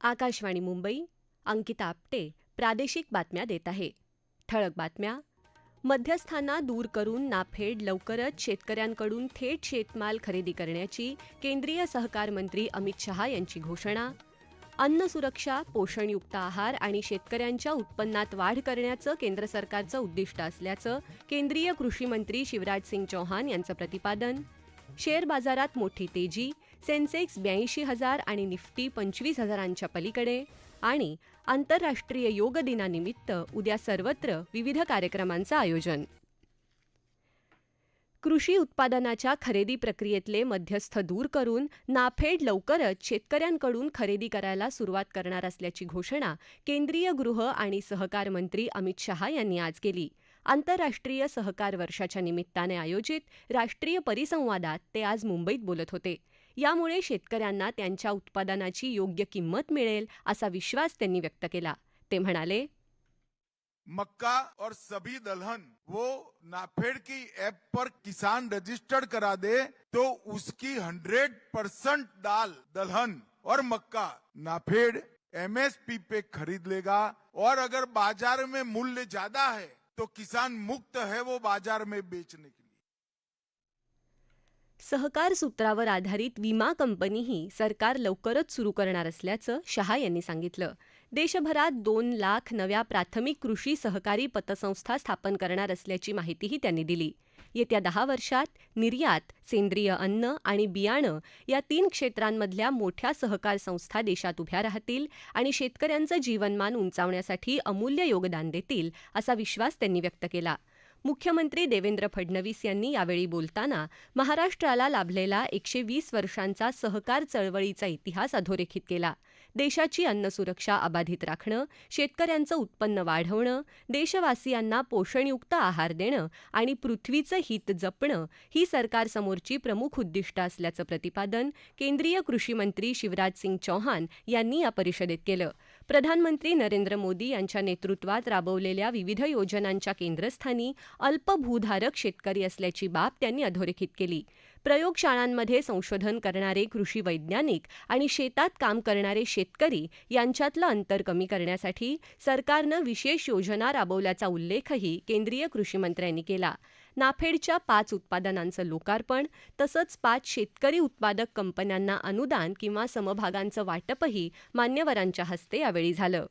आकाशवाणी मुंबई अंकिता आपटे प्रादेशिक बातम्या देत आहे. ठळक बातम्या. मध्यस्थांना दूर करून नाफेड लवकरच शेतकऱ्यांकडून थेट शेतमाल खरेदी करण्याची केंद्रीय सहकार मंत्री अमित शहा यांची घोषणा. अन्न सुरक्षा पोषणयुक्त आहार आणि शेतकऱ्यांच्या उत्पन्नात वाढ करण्याचं केंद्र सरकारचं उद्दिष्ट असल्याचं केंद्रीय कृषी मंत्री शिवराज सिंग चौहान यांचं प्रतिपादन. शेअर बाजारात मोठी तेजी सेन्सेक्स ब्याऐंशी हजार आणि निफ्टी पंचवीस हजारांच्या पलीकडे आणि आंतरराष्ट्रीय योग दिनानिमित्त उद्या सर्वत्र विविध कार्यक्रमांचं आयोजन. कृषी उत्पादनाच्या खरेदी प्रक्रियेतले मध्यस्थ दूर करून नाफेड लवकरच शेतकऱ्यांकडून खरेदी करायला सुरुवात करणार असल्याची घोषणा केंद्रीय गृह आणि सहकार मंत्री अमित शहा यांनी आज केली. आंतरराष्ट्रीय सहकार वर्षाच्या निमित्ताने आयोजित राष्ट्रीय परिसंवादात ते आज मुंबईत बोलत होते. यामुळे शेतकऱ्यांना त्यांच्या उत्पादनाची योग्य किंमत मिळेल असा विश्वास त्यांनी व्यक्त केला. ते म्हणाले मक्का और सभी दलहन वो नाफेड की ऐप पर किसान रजिस्टर्ड करा दे तो उसकी हंड्रेड परसेंट दाल दलहन और मक्का नाफेड एमएसपी पे खरीद लेगा। और अगर बाजार में मूल्य ज्यादा है तो किसान मुक्त है वो बाजार में बेचने के लिए। सहकार सूत्रावर आधारित विमा कंपनीही सरकार लवकरच सुरू करणार असल्याचं शहा यांनी सांगितलं. देशभरात दोन लाख नव्या प्राथमिक कृषी सहकारी पतसंस्था स्थापन करणार असल्याची माहितीही त्यांनी दिली. येत्या दहा वर्षात निर्यात सेंद्रिय अन्न आणि बियाणं या तीन क्षेत्रांमधल्या मोठ्या सहकार संस्था देशात उभ्या राहतील आणि शेतकऱ्यांचं जीवनमान उंचावण्यासाठी अमूल्य योगदान देतील असा विश्वास त्यांनी व्यक्त केला. मुख्यमंत्री देवेंद्र फडणवीस यांनी यावेळी बोलताना महाराष्ट्राला लाभलेला एकशे वीस वर्षांचा सहकार चळवळीचा इतिहास अधोरेखित केला. देशाची अन्नसुरक्षा अबाधित राखणं शेतकऱ्यांचं उत्पन्न वाढवणं देशवासियांना पोषणयुक्त आहार देणं आणि पृथ्वीचं हित जपणं ही सरकारसमोरची प्रमुख उद्दिष्ट असल्याचं प्रतिपादन केंद्रीय कृषी मंत्री शिवराज सिंग चौहान यांनी या परिषदेत केलं. प्रधानमंत्री नरेंद्र मोदी यांच्या नेतृत्वात राबवलेल्या विविध योजनांच्या केंद्रस्थानी अल्पभूधारक शेतकरी असल्याची बाब त्यांनी अधोरेखित केली. प्रयोगशाळांमध्ये संशोधन करणारे कृषी वैज्ञानिक आणि शेतात काम करणारे शेतकरी यांच्यातलं अंतर कमी करण्यासाठी सरकारनं विशेष योजना राबवल्याचा उल्लेखही केंद्रीय कृषी मंत्र्यांनी केला. नाफेडच्या पाच उत्पादनांचं लोकार्पण तसंच पाच शेतकरी उत्पादक कंपन्यांना अनुदान किंवा समभागांचं वाटपही मान्यवरांच्या हस्ते यावेळी झालं.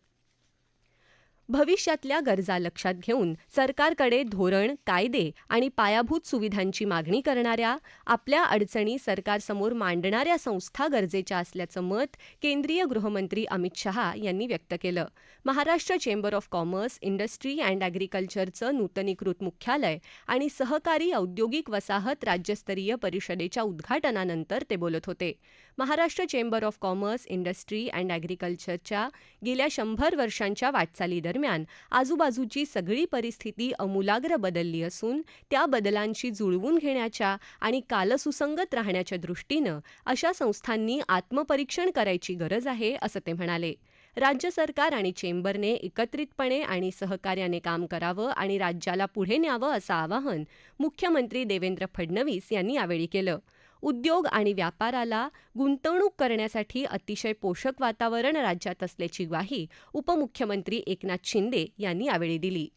भविष्यातल्या गरजा लक्षात घेऊन सरकारकडे धोरण कायदे आणि पायाभूत सुविधांची मागणी करणाऱ्या आपल्या अडचणी सरकारसमोर मांडणाऱ्या संस्था गरजेच्या असल्याचं मत केंद्रीय गृहमंत्री अमित शहा यांनी व्यक्त केलं. Maharashtra chamber of commerce industry and ॲग्रिकल्चरचं नूतनीकृत मुख्यालय आणि सहकारी औद्योगिक वसाहत राज्यस्तरीय परिषदेच्या उद्घाटनानंतर ते बोलत होते. Maharashtra chamber of commerce industry and ॲग्रिकल्चरच्या गेल्या शंभर वर्षांच्या वाटचालीदरम्यान दरम्यान आजूबाजूची सगळी परिस्थिती अमूलाग्र बदलली असून त्या बदलांशी जुळवून घेण्याच्या आणि कालसुसंगत राहण्याच्या दृष्टीनं अशा संस्थांनी आत्मपरीक्षण करायची गरज आहे असं ते म्हणाले. राज्य सरकार आणि चेंबरने एकत्रितपणे आणि सहकार्याने काम करावं आणि राज्याला पुढे न्यावं असं आवाहन मुख्यमंत्री देवेंद्र फडणवीस यांनी यावेळी केलं. उद्योग आणि व्यापाराला गुंतवणूक करण्यासाठी अतिशय पोषक वातावरण राज्यात असल्याची ग्वाही उपमुख्यमंत्री एकनाथ शिंदे यांनी यावेळी दिली.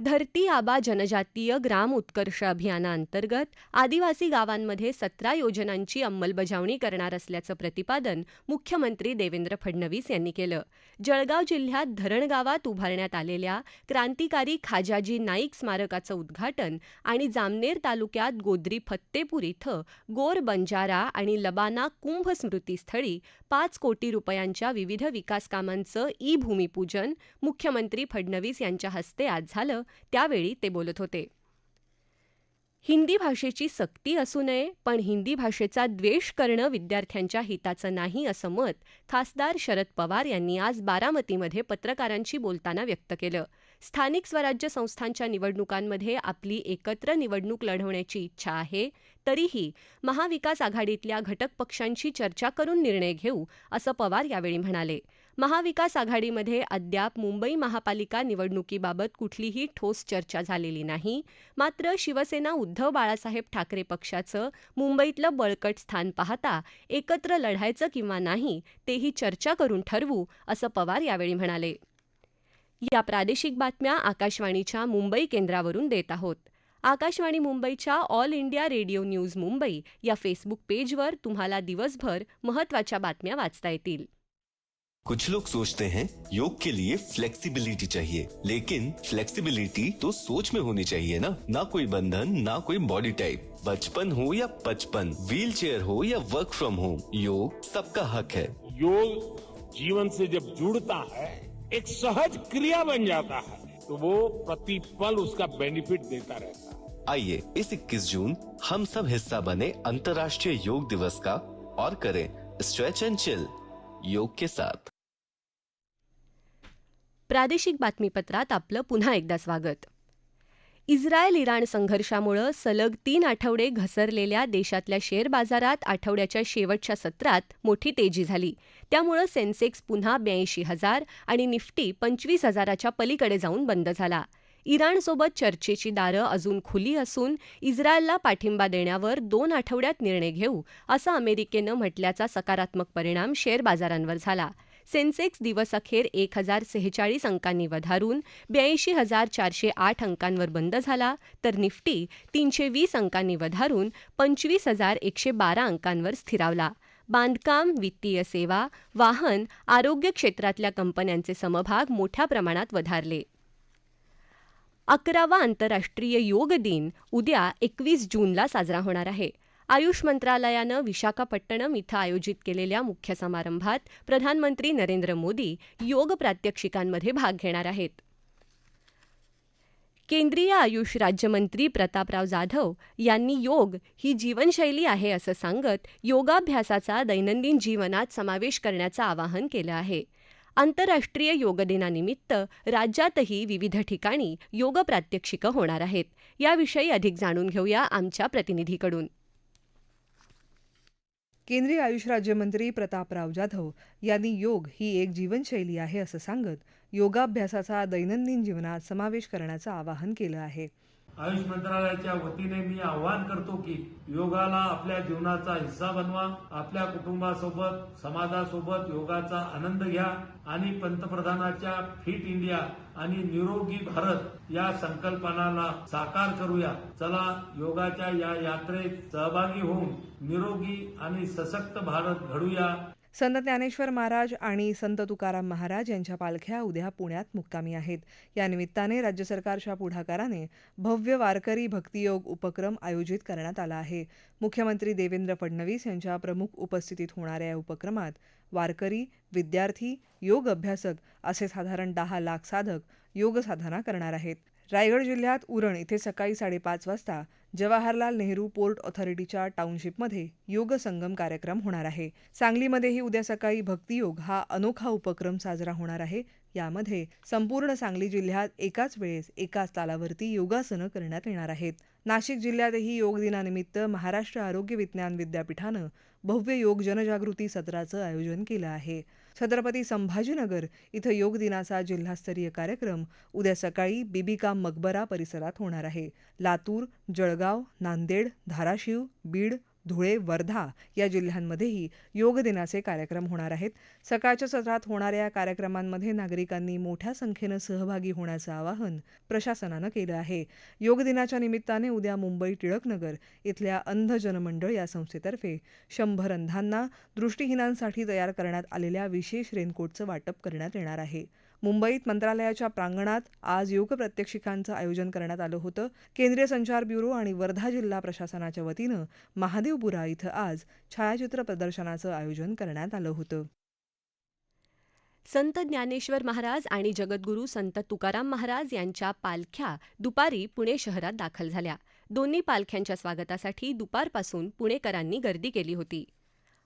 धरती आबा जनजातीय ग्राम उत्कर्ष अभियानाअंतर्गत आदिवासी गावांमध्ये सतरा योजनांची अंमलबजावणी करणार असल्याचं प्रतिपादन मुख्यमंत्री देवेंद्र फडणवीस यांनी केलं. जळगाव जिल्ह्यात धरण गावात उभारण्यात आलेल्या क्रांतिकारी खाजाजी नाईक स्मारकाचं उद्घाटन आणि जामनेर तालुक्यात गोद्री फत्तेपूर इथं गोर बंजारा आणि लबाना कुंभ स्मृतीस्थळी पाच कोटी रुपयांच्या विविध विकास कामांचं ई भूमिपूजन मुख्यमंत्री फडणवीस यांच्या हस्ते आज झालं. त्यावेळी ते बोलत होते. हिंदी भाषेची सक्ती असू नये पण हिंदी भाषेचा द्वेष करणं विद्यार्थ्यांच्या हिताचं नाही असं मत खासदार शरद पवार यांनी आज बारामतीमध्ये पत्रकारांशी बोलताना व्यक्त केलं. स्थानिक स्वराज्य संस्थांच्या निवडणुकांमध्ये आपली एकत्र निवडणूक लढवण्याची इच्छा आहे तरीही महाविकास आघाडीतल्या घटक पक्षांशी चर्चा करून निर्णय घेऊ असं पवार यावेळी म्हणाले. महाविकास आघाडीमध्ये अद्याप मुंबई महापालिका निवडणुकीबाबत कुठलीही ठोस चर्चा झालेली नाही. मात्र शिवसेना उद्धव बाळासाहेब ठाकरे पक्षाचं मुंबईतलं बळकट स्थान पाहता एकत्र लढायचं किंवा नाही तेही चर्चा करून ठरवू असं पवार यावेळी म्हणाले. या प्रादेशिक बातम्या आकाशवाणीच्या मुंबई केंद्रावरून देत आहोत. आकाशवाणी मुंबईच्या all India radio news Mumbai या फेसबुक पेजवर तुम्हाला दिवसभर महत्त्वाच्या बातम्या वाचता येतील. कुछ लोग सोचते हैं योग के लिए फ्लेक्सिबिलिटी चाहिए लेकिन फ्लेक्सिबिलिटी तो सोच में होनी चाहिए ना। ना कोई बंधन ना कोई बॉडी टाइप बचपन हो या पचपन व्हील चेयर हो या वर्क फ्रॉम होम योग सबका हक है। योग जीवन से जब जुड़ता है एक सहज क्रिया बन जाता है तो वो प्रतिपल उसका बेनिफिट देता रहता है। आइए इस 21 जून हम सब हिस्सा बने अंतर्राष्ट्रीय योग दिवस का और करें स्ट्रेच एंड चिल योग के साथ। प्रादेशिक बातमीपत्रात आपलं पुन्हा एकदा स्वागत. इस्रायल इराण संघर्षामुळं सलग तीन आठवडे घसरलेल्या देशातल्या शेअर बाजारात आठवड्याच्या शेवटच्या सत्रात मोठी तेजी झाली. त्यामुळं सेन्सेक्स पुन्हा ब्याऐंशी हजार आणि निफ्टी पंचवीस हजाराच्या पलीकडे जाऊन बंद झाला. इराणसोबत चर्चेची दारं अजून खुली असून इस्रायलला पाठिंबा देण्यावर दोन आठवड्यात निर्णय घेऊ असं अमेरिकेनं म्हटल्याचा सकारात्मक परिणाम शेअर बाजारांवर झाला. सेन्सेक्स दिवसअखेर एक हजार सेहेचाळीस अंकांनी वधारून ब्याऐंशी हजार चारशे आठ अंकांवर बंद झाला तर निफ्टी तीनशे वीस अंकांनी वधारून पंचवीस हजार एकशे बारा अंकांवर स्थिरावला. बांधकाम वित्तीय सेवा वाहन आरोग्य क्षेत्रातल्या कंपन्यांचे समभाग मोठ्या प्रमाणात वधारले. अकरावा आंतरराष्ट्रीय योग दिन उद्या एकवीस जूनला साजरा होणार आहे. आयुष मंत्रालयानं विशाखापट्टणम इथं आयोजित केलेल्या मुख्य समारंभात प्रधानमंत्री नरेंद्र मोदी योग प्रात्यक्षिकांमध्ये भाग घेणार आहेत. केंद्रीय आयुष राज्यमंत्री प्रतापराव जाधव यांनी योग ही जीवनशैली आहे असं सांगत योगाभ्यासाचा दैनंदिन जीवनात समावेश करण्याचं आवाहन केलं आहे. आंतरराष्ट्रीय योग दिनानिमित्त राज्यातही विविध ठिकाणी योग प्रात्यक्षिकं होणार आहेत. याविषयी अधिक जाणून घेऊया आमच्या प्रतिनिधीकडून. केंद्रीय आयुष राज्यमंत्री प्रतापराव जाधव यांनी योग ही एक जीवनशैली आहे असं सांगत योगाभ्यासाचा दैनंदिन जीवनात समावेश करण्याचं आवाहन केलं आहे. आयुष मंत्रालयाच्या वतीने मी आवाहन करतो की योगाला आपल्या जीवनाचा हिस्सा बनवा आपल्या कुटुंबासोबत समाजासोबत योगाचा आनंद घ्या आणि पंतप्रधानाच्या फिट इंडिया आणि निरोगी भारत या संकल्पनाला साकार करूया. चला योगाच्या या यात्रेत सहभागी होऊन निरोगी आणि सशक्त भारत घडूया. संत ज्ञानेश्वर महाराज आणि संत तुकाराम महाराज यांच्या पालख्या उद्या पुण्यात मुक्कामी आहेत. या निमित्ताने राज्य सरकारच्या पुढाकाराने भव्य वारकरी भक्तियोग उपक्रम आयोजित करण्यात आला आहे. मुख्यमंत्री देवेंद्र फडणवीस यांच्या प्रमुख उपस्थितीत होणाऱ्या या उपक्रमात वारकरी विद्यार्थी योग अभ्यासक असे साधारण दहा लाख साधक योग साधना करणार आहेत. रायगड जिल्ह्यात उरण इथे सकाळी साडेपाच वाजता जवाहरलाल नेहरू पोर्ट ऑथॉरिटीच्या टाउनशिपमध्ये योग संगम कार्यक्रम होणार आहे. सांगलीमध्येही उद्या सकाळी भक्तियोग हा अनोखा उपक्रम साजरा होणार आहे. यामध्ये संपूर्ण सांगली जिल्ह्यात एकाच वेळेस एकाच तालावरती योगासनं करण्यात येणार आहेत. नाशिक जिल्ह्यातही योग दिनानिमित्त महाराष्ट्र आरोग्य विज्ञान विद्यापीठानं भव्य योग जनजागृती सत्राचं आयोजन केलं आहे. छत्रपती संभाजीनगर इथं योग दिनाचा जिल्हास्तरीय कार्यक्रम उद्या सकाळी बिबिका मकबरा परिसरात होणार आहे. लातूर जळगाव नांदेड धाराशिव बीड धुळे वर्धा या जिल्ह्यांमध्येही योग दिनाचे कार्यक्रम होणार आहेत. सकाळच्या सत्रात होणाऱ्या या कार्यक्रमांमध्ये नागरिकांनी मोठ्या संख्येनं सहभागी होण्याचं आवाहन प्रशासनानं केलं आहे. योग दिनाच्या निमित्ताने उद्या मुंबई टिळकनगर इथल्या अंध जनमंडळ या संस्थेतर्फे शंभर अंधांना दृष्टीहीनांसाठी तयार करण्यात आलेल्या विशेष रेनकोटचं वाटप करण्यात येणार आहे. मुंबईत मंत्रालयाच्या प्रांगणात आज योग प्रात्यक्षिकांचं आयोजन करण्यात आलं होतं. केंद्रीय संचार ब्युरो आणि वर्धा जिल्हा प्रशासनाच्या वतीनं महादेवपुरा इथं आज छायाचित्र प्रदर्शनाचं आयोजन करण्यात आलं होतं. संत ज्ञानेश्वर महाराज आणि जगद्गुरू संत तुकाराम महाराज यांच्या पालख्या दुपारी पुणे शहरात दाखल झाल्या. दोन्ही पालख्यांच्या स्वागतासाठी दुपारपासून पुणेकरांनी गर्दी केली होती.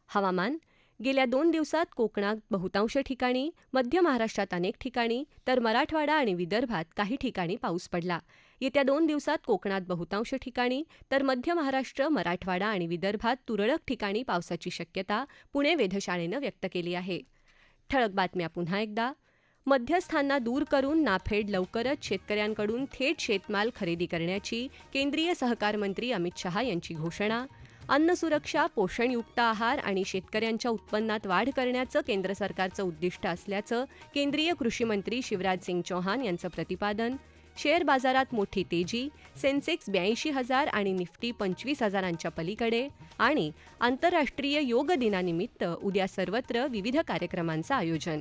हवामान गेल्या दोन दिवसात कोकणात बहुतांश ठिकाणी मध्य महाराष्ट्रात अनेक ठिकाणी तर मराठवाडा आणि विदर्भात काही ठिकाणी पाऊस पडला. येत्या दोन दिवसात कोकणात बहुतांश ठिकाणी तर मध्य महाराष्ट्र मराठवाडा आणि विदर्भात तुरळक ठिकाणी पावसाची शक्यता पुणे वेधशाळेनं व्यक्त केली आहे. ठळक बातम्या पुन्हा एकदा. मध्यस्थांना दूर करून नाफेड लवकरच शेतकऱ्यांकडून थेट शेतमाल खरेदी करण्याची केंद्रीय सहकार मंत्री अमित शहा यांची घोषणा. अन्न सुरक्षा पोषणयुक्त आहार आणि शेतकऱ्यांच्या उत्पन्नात वाढ करण्याचं केंद्र सरकारचं उद्दिष्ट असल्याचं केंद्रीय कृषी मंत्री शिवराज सिंग चौहान यांचं प्रतिपादन. शेअर बाजारात मोठी तेजी सेन्सेक्स ब्याऐंशी हजार आणि निफ्टी पंचवीस हजारांच्या पलीकडे आणि आंतरराष्ट्रीय योग दिनानिमित्त उद्या सर्वत्र विविध कार्यक्रमांचं आयोजन.